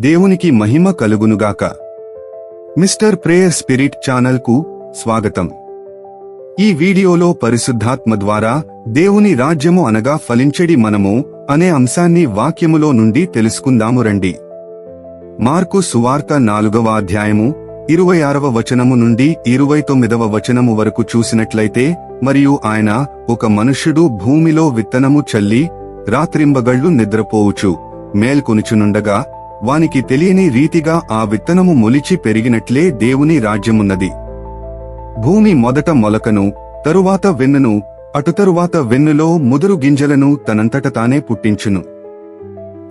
దేవునికి మహిమ కలుగునుగాక. Mister prayer spirit ఛానల్కు స్వాగతం. ఈ వీడియోలో పరిశుద్ధాత్మ ద్వారా దేవుని రాజ్యము అనగా ఫలించెడి మనము అనే అంశాన్ని వాక్యములో నుండి తెలుసుకుందాము రండి. మార్కు సువార్త నాలుగవ అధ్యాయము ఇరవై ఆరవ వచనము నుండి ఇరవై తొమ్మిదవ వచనము వరకు చూసినట్లయితే మరియు ఆయన ఒక మనుష్యుడు భూమిలో విత్తనము చల్లి రాత్రింబగళ్ళు నిద్రపోవుచు మేల్కొనుచునుండగా వానికి తెలియని రీతిగా ఆ విత్తనము మొలిచి పెరిగినట్లే దేవుని రాజ్యమున్నది. భూమి మొదట మొలకను తరువాత వెన్నును అటు తరువాత వెన్నులో ముదురు గింజలను తనంతట తానే పుట్టించును.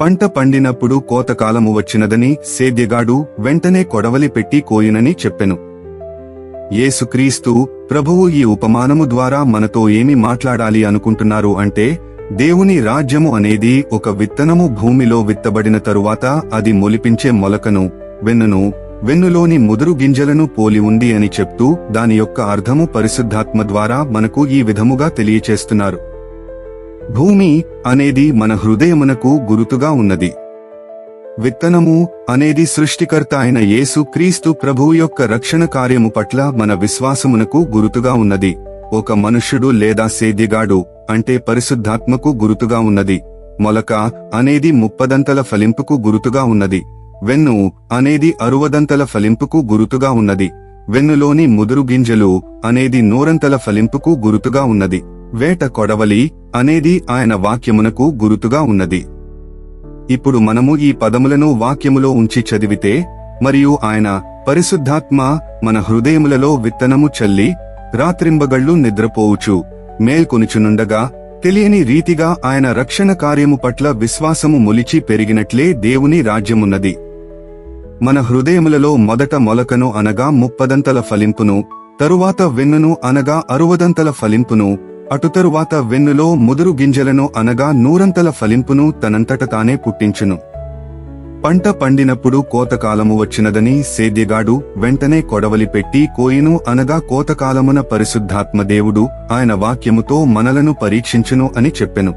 పంట పండినప్పుడు కోతకాలము వచ్చినదని సేద్యగాడు వెంటనే కొడవలి పెట్టి కోయునని చెప్పెను. యేసుక్రీస్తు ప్రభువు ఈ ఉపమానము ద్వారా మనతో ఏమి మాట్లాడాలి అనుకుంటున్నారు అంటే దేవుని రాజ్యము అనేది ఒక విత్తనము భూమిలో విత్తబడిన తరువాత అది మొలిపించే మొలకను వెన్నును వెన్నులోని ముదురు గింజలను పోలి ఉంది అని చెప్తూ దాని యొక్క అర్థము పరిశుద్ధాత్మ ద్వారా మనకు ఈ విధముగా తెలియచేస్తున్నారు. భూమి అనేది మన హృదయమునకు గురుతుగా ఉన్నది. విత్తనము అనేది సృష్టికర్త అయిన యేసు క్రీస్తు ప్రభువు యొక్క రక్షణ కార్యము పట్ల మన విశ్వాసమునకు గురుతుగా ఉన్నది. ఒక మనుష్యుడు లేదా సేద్యగాడు అంటే పరిశుద్ధాత్మకు గురుతుగా ఉన్నది. మొలక అనేది ముప్పదంతల ఫలింపుకు గురుతుగా ఉన్నది. వెన్ను అనేది అరువదంతల ఫలింపుకు గురుతుగా ఉన్నది. వెన్నులోని ముదురు గింజలు అనేది నూరంతల ఫలింపుకు గురుతుగా ఉన్నది. వేట కొడవలి అనేది ఆయన వాక్యమునకు గురుతుగా ఉన్నది. ఇప్పుడు మనము ఈ పదములను వాక్యములో ఉంచి చదివితే మరియు ఆయన పరిశుద్ధాత్మ మన హృదయములలో విత్తనము చల్లి రాత్రింబగళ్ళు నిద్రపోవుచు మేల్కొనిచునుండగా తెలియని రీతిగా ఆయన రక్షణ కార్యము పట్ల విశ్వాసము మొలిచి పెరిగినట్లే దేవుని రాజ్యమున్నది. మన హృదయములలో మొదట మొలకను అనగా ముప్పదంతల ఫలింపును తరువాత వెన్నును అనగా అరువదంతల ఫలింపును అటు తరువాత వెన్నులో ముదురు గింజలను అనగా నూరంతల ఫలింపును తనంతట తానే పుట్టించును. పంట పండినప్పుడు కోతకాలము వచ్చినదని సేద్యగాడు వెంటనే కొడవలి పెట్టి కోయిను అనగా కోతకాలమున పరిశుద్ధాత్మ దేవుడు ఆయన వాక్యముతో మనలను పరీక్షించును అని చెప్పెను.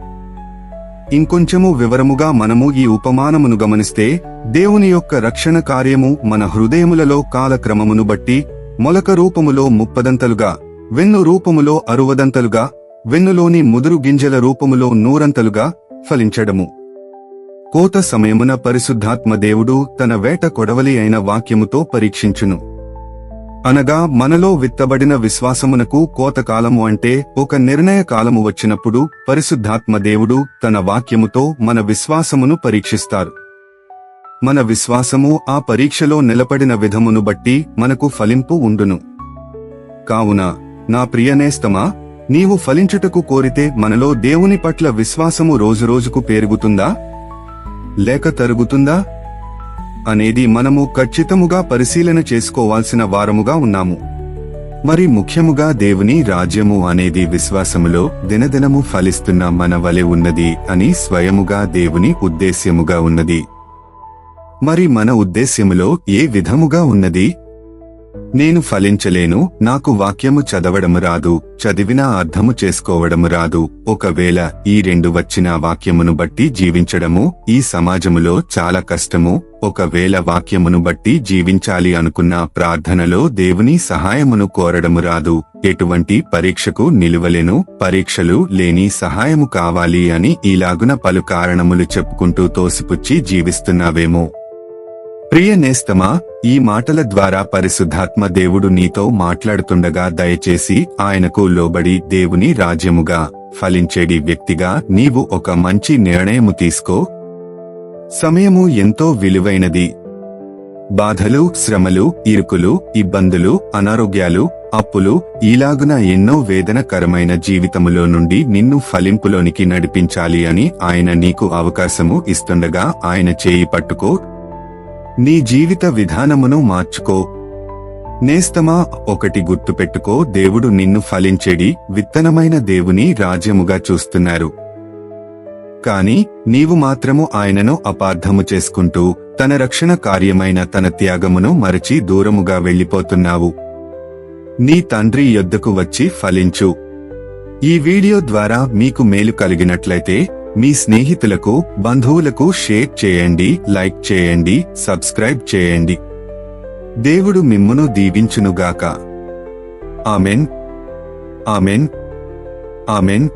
ఇంకొంచెము వివరముగా మనము ఈ ఉపమానమును గమనిస్తే దేవుని యొక్క రక్షణ కార్యము మన హృదయములలో కాలక్రమమును బట్టి మొలక రూపములో ముప్పదంతలుగా వెన్ను రూపములో అరువదంతలుగా వెన్నులోని ముదురు గింజల రూపములో నూరంతలుగా ఫలించడము. కోత సమయమున పరిశుద్ధాత్మ దేవుడు తన వేట కొడవలి అయిన వాక్యముతో పరీక్షించును. అనగా మనలో విత్తబడిన విశ్వాసమునకు కోతకాలము అంటే ఒక నిర్ణయ కాలము వచ్చినప్పుడు పరిశుద్ధాత్మ దేవుడు తన వాక్యముతో మన విశ్వాసమును పరీక్షిస్తారు. మన విశ్వాసము ఆ పరీక్షలో నిలబడిన విధమును బట్టి మనకు ఫలింపు ఉండును. కావున నా ప్రియనేస్తమా నీవు ఫలించుటకు కోరితే మనలో దేవుని పట్ల విశ్వాసము రోజురోజుకు పెరుగుతుందా? లేక తరుగుతుందా? అనేది మనము ఖచ్చితముగా పరిశీలన చేసుకోవాల్సిన వారముగా ఉన్నాము. మరి ముఖ్యముగా దేవుని రాజ్యము అనేది విశ్వాసములో దినదినము ఫలిస్తున్న మన వలె ఉన్నది అని స్వయముగా దేవుని ఉద్దేశ్యముగా ఉన్నది. మరి మన ఉద్దేశ్యములో ఏ విధముగా ఉన్నది? నేను ఫలించలేను నాకు వాక్యము చదవడము రాదు చదివినా అర్థము చేసుకోవడము రాదు. ఒకవేళ ఈ రెండు వచ్చిన వాక్యమును బట్టి జీవించడము ఈ సమాజములో చాలా కష్టము. ఒకవేళ వాక్యమును బట్టి జీవించాలి అనుకున్న ప్రార్థనలో దేవుని సహాయమును కోరడము రాదు. ఎటువంటి పరీక్షకు నిలువలేను పరీక్షలు లేని సహాయము కావాలి అని ఇలాగున పలు కారణములు చెప్పుకుంటూ తోసిపుచ్చి జీవిస్తున్నావేమో. ప్రియ నేస్తమా ఈ మాటల ద్వారా పరిశుద్ధాత్మ దేవుడు నీతో మాట్లాడుతుండగా దయచేసి ఆయనకు లోబడి దేవుని రాజ్యముగా ఫలించేడి వ్యక్తిగా నీవు ఒక మంచి నిర్ణయము తీసుకో. సమయము ఎంతో విలువైనది. బాధలు శ్రమలు ఇరుకులు ఇబ్బందులు అనారోగ్యాలు అప్పులు ఈలాగున ఎన్నో వేదనకరమైన జీవితములో నుండి నిన్ను ఫలింపులోనికి నడిపించాలి అని ఆయన నీకు అవకాశము ఇస్తుండగా ఆయన చేయి పట్టుకో. నీ జీవిత విధానమును మార్చుకో. నేస్తమా ఒకటి గుర్తుపెట్టుకో దేవుడు నిన్ను ఫలించెడి విత్తనమైన దేవుని రాజ్యముగా చూస్తున్నారు. కాని నీవు మాత్రము ఆయనను అపార్థము చేసుకుంటూ తన రక్షణ కార్యమైన తన త్యాగమును మరచి దూరముగా వెళ్ళిపోతున్నావు. నీ తండ్రి యొద్దకు వచ్చి ఫలించు. ఈ వీడియో ద్వారా మీకు మేలు కలిగినట్లయితే మీ స్నేహితులకు బంధువులకు షేర్ చేయండి లైక్ చేయండి సబ్స్క్రైబ్ చేయండి. దేవుడు మిమ్మును దీవించునుగాక. ఆమెన్. ఆమెన్. ఆమెన్.